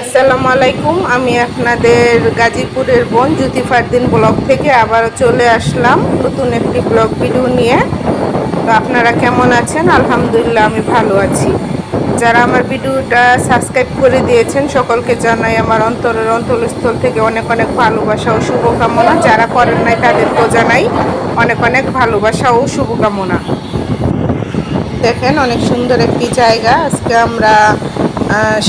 আসসালামু আলাইকুম, আমি আপনাদের গাজীপুরের বোন জ্যোতি ফারদিন ব্লগ থেকে আবারও চলে আসলাম নতুন একটি ব্লগ ভিডিও নিয়ে। তো আপনারা কেমন আছেন? আলহামদুলিল্লাহ, আমি ভালো আছি। যারা আমার ভিডিওটা সাবস্ক্রাইব করে দিয়েছেন, সকলকে জানাই আমার অন্তরের অন্তরস্থল থেকে অনেক অনেক ভালোবাসা ও শুভকামনা। যারা করেন নাই, তাদেরকেও জানাই অনেক অনেক ভালোবাসা ও শুভকামনা। দেখেন, অনেক সুন্দর একটি জায়গা। আজকে আমরা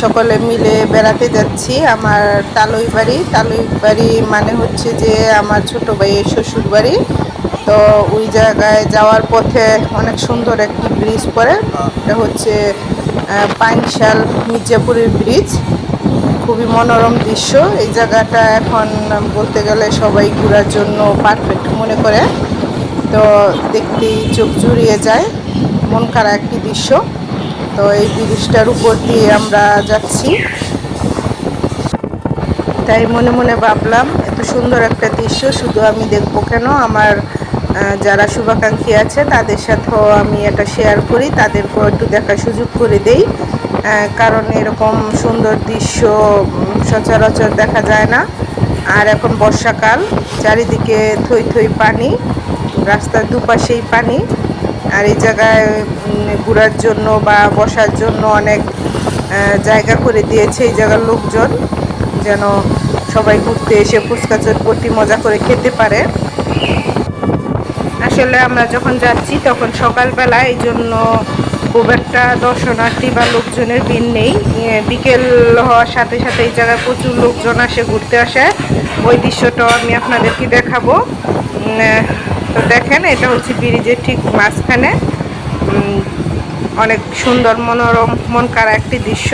সকলে মিলে বেড়াতে যাচ্ছি আমার তালই বাড়ি। তালই বাড়ি মানে হচ্ছে যে আমার ছোট ভাইয়ের শ্বশুর বাড়ি। তো ওই জায়গায় যাওয়ার পথে অনেক সুন্দর একটি ব্রিজ পড়ে। এটা হচ্ছে পাইনশাল মির্জাপুরের ব্রিজ খুবই মনোরম দৃশ্য। এই জায়গাটা এখন বলতে গেলে সবাই ঘোরার জন্য পারফেক্ট মনে করে। তো দেখতেই চোখ জুড়িয়ে যায়। মন খারাপ একটি দৃশ্য। তো এই ব্রিজটার উপর দিয়ে আমরা যাচ্ছি। তাই মনে মনে ভাবলাম, এত সুন্দর একটা দৃশ্য, শুধু আমি দেখব কেন? আমার যারা শুভাকাঙ্ক্ষী আছে, তাদের সাথেও আমি এটা শেয়ার করি, তাদেরকেও একটু দেখার সুযোগ করে দেই। কারণ এরকম সুন্দর দৃশ্য সচরাচর দেখা যায় না। আর এখন বর্ষাকাল, চারিদিকে থই থই পানি, রাস্তার দুপাশেই পানি। আর এই জায়গায় ঘোরার জন্য বা বসার জন্য অনেক জায়গা করে দিয়েছে এই জায়গার লোকজন, যেন সবাই ঘুরতে এসে ফুচকা চটপটি মজা করে খেতে পারে। আসলে আমরা যখন যাচ্ছি, তখন সকালবেলা এই জন্য খুব একটা দর্শনার্থী বা লোকজনের ভিড় নেই। বিকেল হওয়ার সাথে সাথে এই জায়গায় প্রচুর লোকজন আসে, ঘুরতে আসে। ওই দৃশ্যটাও আমি আপনাদেরকে দেখাবো। তো দেখেন, এটা হচ্ছে ব্রিজের ঠিক মাঝখানে। অনেক সুন্দর মনোরম মন কাড়া একটি দৃশ্য।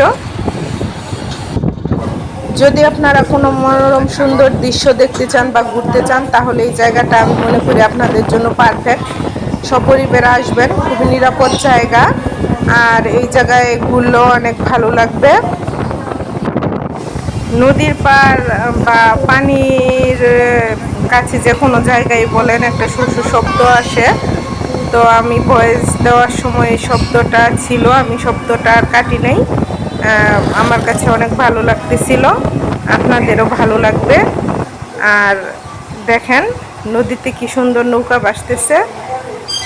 যদি আপনারা কোনো মনোরম, সুন্দর দৃশ্য দেখতে চান বা ঘুরতে চান, তাহলে এই জায়গাটা আমি মনে করি আপনাদের জন্য পারফেক্ট সপরিবারে আসবেন, খুবই নিরাপদ জায়গা। আর এই জায়গায় ঘুরলেও অনেক ভালো লাগবে। নদীর পার বা পানির কাছে যে কোনো জায়গায় বলেন একটা সুসু শব্দ আসে। তো আমি ভয়েস দেওয়ার সময় শব্দটা ছিল, আমি শব্দটা আর কাটি নেই। আমার কাছে অনেক ভালো লাগতেছিল, আপনাদেরও ভালো লাগবে। আর দেখেন, নদীতে কি সুন্দর নৌকা বাসতেছে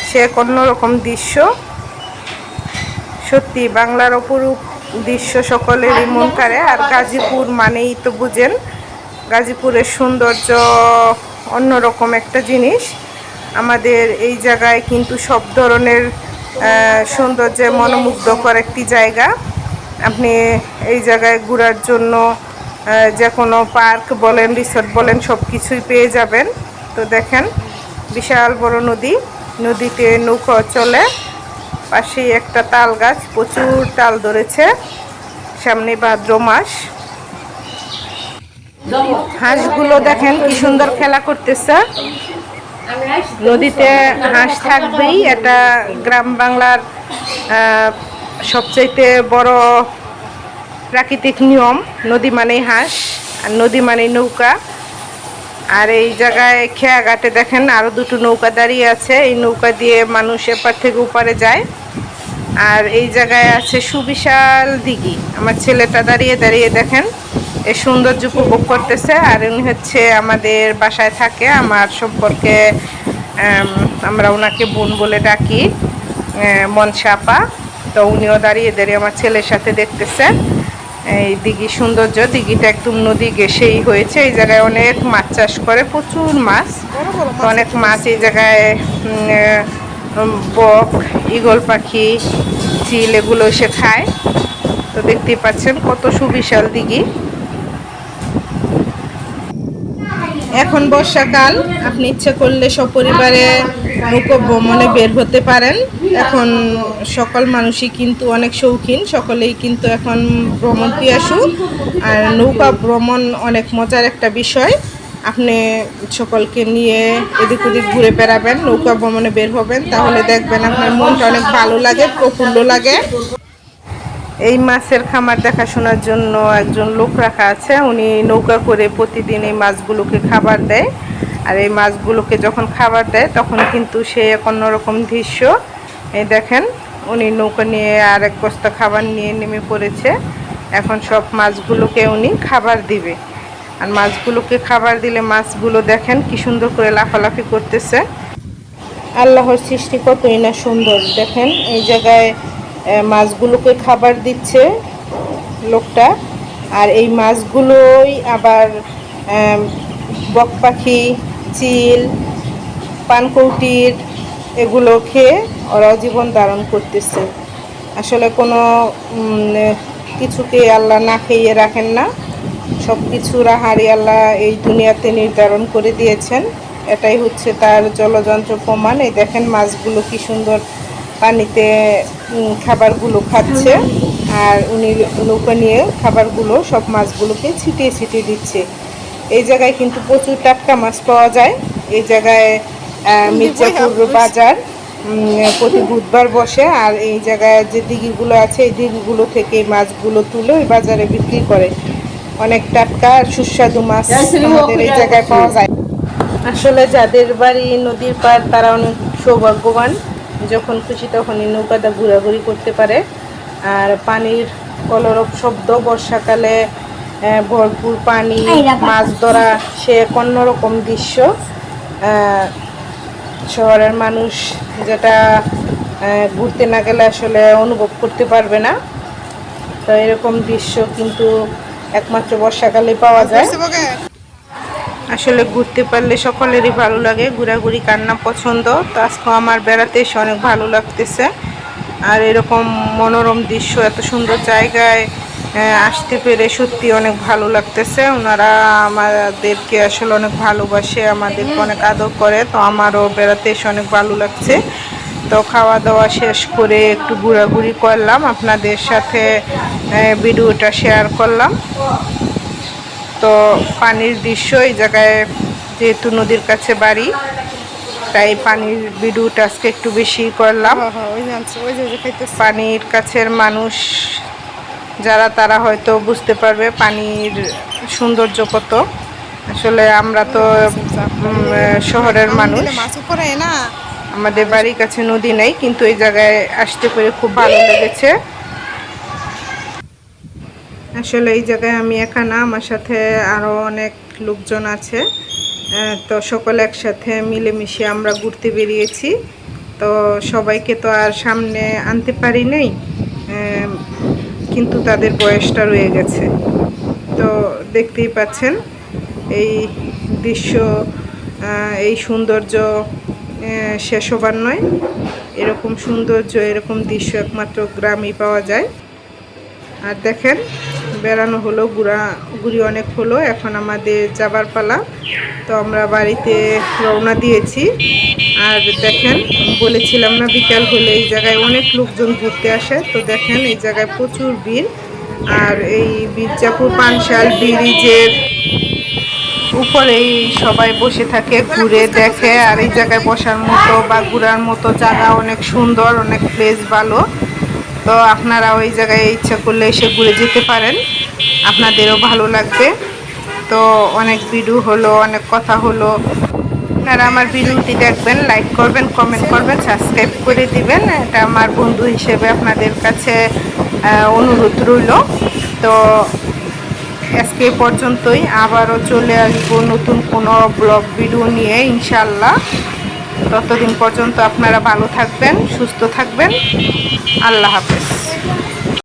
সে এক অন্যরকম দৃশ্য। সত্যি, বাংলার অপরূপ দৃশ্য সকলেরই মন কাড়ে, আর গাজীপুর মানেই তো বুঝেন, গাজীপুরের সৌন্দর্য অন্যরকম একটা জিনিস। আমাদের এই জায়গায় কিন্তু সব ধরনের সৌন্দর্যে মনোমুগ্ধকর একটি জায়গা। আপনি এই জায়গায় ঘোরার জন্য যে কোনো পার্ক বলেন, রিসোর্ট বলেন সব কিছুই পেয়ে যাবেন। তো দেখেন, বিশাল বড় নদী। নদীতে নৌকা চলে। পাশেই একটা তাল গাছ, প্রচুর তাল ধরেছে। সামনে ভাদ্র মাস হাঁসগুলো দেখেন কি সুন্দর খেলা করতেছে। নদীতে হাঁস থাকবেই, এটা গ্রাম বাংলার সবচাইতে বড় প্রাকৃতিক নিয়ম, নদী মানেই হাঁস, আর নদী মানেই নৌকা। আর এই জায়গায় খেয়া ঘাটে দেখেন আরও দুটো নৌকা দাঁড়িয়ে আছে, এই নৌকা দিয়ে মানুষ এপার থেকে ওপারে যায়। আর এই জায়গায় আছে সুবিশাল দিঘি, আমার ছেলেটা দাঁড়িয়ে দাঁড়িয়ে দেখেন। এই সৌন্দর্য উপভোগ করতেছে আর উনি হচ্ছে আমাদের বাসায় থাকে আমার সম্পর্কে আমরা ওনাকে বোন বলে ডাকি আহ, মনসা তো উনিও দাঁড়িয়ে দাঁড়িয়ে আমার ছেলের সাথে দেখতেছে। এই দিঘি সৌন্দর্য দিঘিটা একদম নদী ঘেসেই হয়েছে এই জায়গায় অনেক মাছ চাষ করে প্রচুর মাছ। অনেক মাছ এই জায়গায় বক ঈগল পাখি চিল এগুলো এসে খায়। তো দেখতেই পাচ্ছেন কত সুবিশাল দিঘি। এখন বর্ষাকাল, আপনি ইচ্ছে করলে সপরিবারে নৌকো ভ্রমণে বের হতে পারেন। এখন সকল মানুষই কিন্তু অনেক শৌখিন, সকলেই কিন্তু এখন ভ্রমণ পিয়াসু। আর নৌকা ভ্রমণ অনেক মজার একটা বিষয়। আপনি সকলকে নিয়ে এদিক ওদিক ঘুরে বেড়াবেন, নৌকা ভ্রমণে বের হবেন, তাহলে দেখবেন আপনার মনটা অনেক ভালো লাগে, প্রফুল্ল লাগে। এই মাছের খামার দেখাশোনার জন্য একজন লোক রাখা আছে। উনি নৌকা করে প্রতিদিন এই মাছগুলোকে খাবার দেয়। আর এই মাছগুলোকে যখন খাবার দেয়, তখন কিন্তু সে এক অন্যরকম দৃশ্য। এই দেখেন, উনি নৌকা নিয়ে আর এক বস্তা খাবার নিয়ে নেমে পড়েছে। এখন সব মাছগুলোকে উনি খাবার দিবে। আর মাছগুলোকে খাবার দিলে মাছগুলো দেখেন কি সুন্দর করে লাফালাফি করতেছে। আল্লাহর সৃষ্টি কতই না সুন্দর। দেখেন, এই জায়গায় মাছগুলোকে খাবার দিচ্ছে লোকটা। আর এই মাছগুলোই আবার বক পাখি, চিল, পানকৌটির এগুলো খেয়ে ওরাও জীবন ধারণ করতেছে। আসলে কোনো কিছুকে আল্লাহ না খেয়ে রাখেন না। সব কিছু রাহারি আল্লাহ এই দুনিয়াতে নির্ধারণ করে দিয়েছেন। এটাই হচ্ছে তার জলযন্ত্র প্রমাণ। এই দেখেন মাছগুলো কি সুন্দর পানিতে খাবারগুলো খাচ্ছে। আর উনি নৌকা নিয়ে খাবারগুলো সব মাছগুলোকে ছিটিয়ে ছিটিয়ে দিচ্ছে। এই জায়গায় কিন্তু প্রচুর টাটকা মাছ পাওয়া যায়। এই জায়গায় মির্জাপুর বাজার প্রতি বুধবার বসে। আর এই জায়গায় যে দিঘিগুলো আছে এই দিঘিগুলো থেকে মাছগুলো তুলে ওই বাজারে বিক্রি করে। অনেক টাটকা আর সুস্বাদু মাছ আমাদের এই জায়গায় পাওয়া যায়। আসলে যাদের বাড়ি নদীর পার তারা অনেক সৌভাগ্যবান। যখন খুশি তখনই নৌকাটা ঘোরাঘুরি করতে পারে। আর পানির কলরব শব্দ বর্ষাকালে ভরপুর পানি মাছ ধরা সে এক অন্যরকম দৃশ্য। শহরের মানুষ যেটা ঘুরতে না গেলে আসলে অনুভব করতে পারবে না। তো এরকম দৃশ্য কিন্তু একমাত্র বর্ষাকালে পাওয়া যায়। আসলে ঘুরতে পারলে সকলেরই ভালো লাগে, ঘোরাঘুরি, কান্না পছন্দ। তো আজকে আমার বেড়াতে এসে অনেক ভালো লাগতেছে। আর এরকম মনোরম দৃশ্য, এত সুন্দর জায়গায় আসতে পেরে সত্যি অনেক ভালো লাগতেছে। ওনারা আমাদেরকে আসলে অনেক ভালোবাসে, আমাদেরকে অনেক আদর করে। তো আমারও বেড়াতে এসে অনেক ভালো লাগছে। তো খাওয়া দাওয়া শেষ করে একটু ঘোরাঘুরি করলাম। আপনাদের সাথে ভিডিওটা শেয়ার করলাম। তো পানির দৃশ্য এই জায়গায় যেহেতু নদীর কাছে বাড়ি তাই পানির ভিডিওটা আজকে একটু বেশি করলাম। পানির কাছের মানুষ যারা তারা হয়তো বুঝতে পারবে পানির সৌন্দর্য কত। আসলে আমরা তো শহরের মানুষ। আমাদের বাড়ির কাছে নদী নেই কিন্তু এই জায়গায় আসতে পেরে খুব ভালো লেগেছে। আসলে এই জায়গায় আমি একা না, আমার সাথে আরও অনেক লোকজন আছে। তো সকলে একসাথে মিলেমিশে আমরা ঘুরতে বেরিয়েছি। তো সবাইকে তো আর সামনে আনতে পারি নাই কিন্তু তাদের বয়সটা রয়ে গেছে। তো দেখতেই পাচ্ছেন, এই দৃশ্য এই সৌন্দর্য শেষ হবার নয়। এরকম সৌন্দর্য, এরকম দৃশ্য একমাত্র গ্রামেই পাওয়া যায়। আর দেখেন বেড়ানো হলো, ঘুরা, ঘুরি অনেক হলো। এখন আমাদের যাবার পালা। তো আমরা বাড়িতে রওনা দিয়েছি। আর দেখেন, বলেছিলাম না বিকাল হলে এই জায়গায় অনেক লোকজন ঘুরতে আসে। তো দেখেন, এই জায়গায় প্রচুর ভিড়। আর এই মির্জাপুর পানশাল ব্রিজের উপরেই সবাই বসে থাকে, ঘুরে দেখে। আর এই জায়গায় বসার মতো বা ঘোরার মতো জায়গা অনেক সুন্দর, অনেক প্লেস ভালো। তো আপনারা ওই জায়গায় ইচ্ছা করলে এসে ঘুরে যেতে পারেন। আপনাদেরও ভালো লাগবে। তো অনেক ভিডিও হলো, অনেক কথা হলো। আপনারা আমার ভিডিওটি দেখবেন লাইক করবেন কমেন্ট করবেন সাবস্ক্রাইব করে দিবেন। এটা আমার বন্ধু হিসেবে আপনাদের কাছে অনুরোধ রইল। তো আজকে পর্যন্তই। আবারও চলে আসব নতুন কোনো ব্লগ ভিডিও নিয়ে ইনশাল্লাহ ততদিন পর্যন্ত আপনারা ভালো থাকবেন, সুস্থ থাকবেন। আল্লাহ হাফেজ।